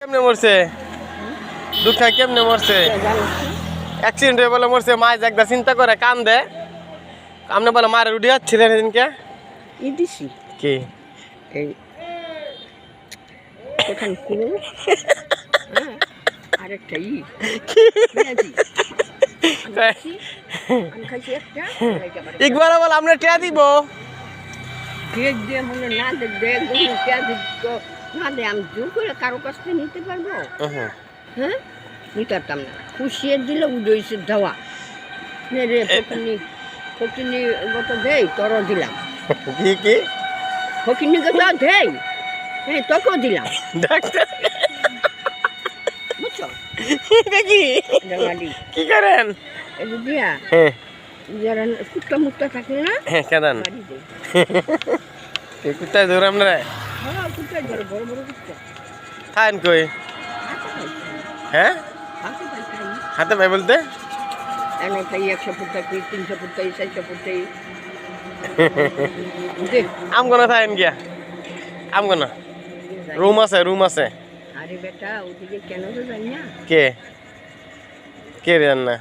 কেমনে মরছে? দুধ কেমনে মরছে? অ্যাক্সিডেন্ট হয়ে বলে মরছে মা একদা চিন্তা করে কান দে আপনি বলে মারে উঠে যাচ্ছিলেন এদিনকে ই দিছি কি? এই। কিনে হ্যাঁ আরেকটা ই। একবার বলে আমরা টিয়া দিব? দিয়ে মনে না একদম পেঁয়াজ তো না দে আমি জোর করে কারও কাছ থেকে নিতে পারব? হ্যাঁ? নিতে পারতাম না। খুশিয়ে দিলে উদয়ছে দেওয়া নে রে ফকিনি ফকিনি গত দেই তোর দিলাম। কি কি? ফকিনি গত দেই? হ্যাঁ তোকেও দিলাম। ডাক্তার। বুঝছ? দেখি। কি করেন? দিয়া হ্যাঁ। যারা কুট্টা মুট্টা থাকে না হ্যাঁ কেদান। মারি দেয় কোথায় দূর আমরা হ্যাঁ কুট্টা ধরে বড় বড় কুট্টা খান কই হাতে পাই হ্যাঁ হাতে পাই খাই হাতে ভাই বলতে এনে খাই একশো ফুট থাকি তিনশো ফুট থাকি চারশো ফুট থাকি দে আম কোনা থাকেন গিয়া আম কোনা রুম আছে রুম আছে আরে বেটা ওদিকে কেন তো জানি না কে কে রে জান না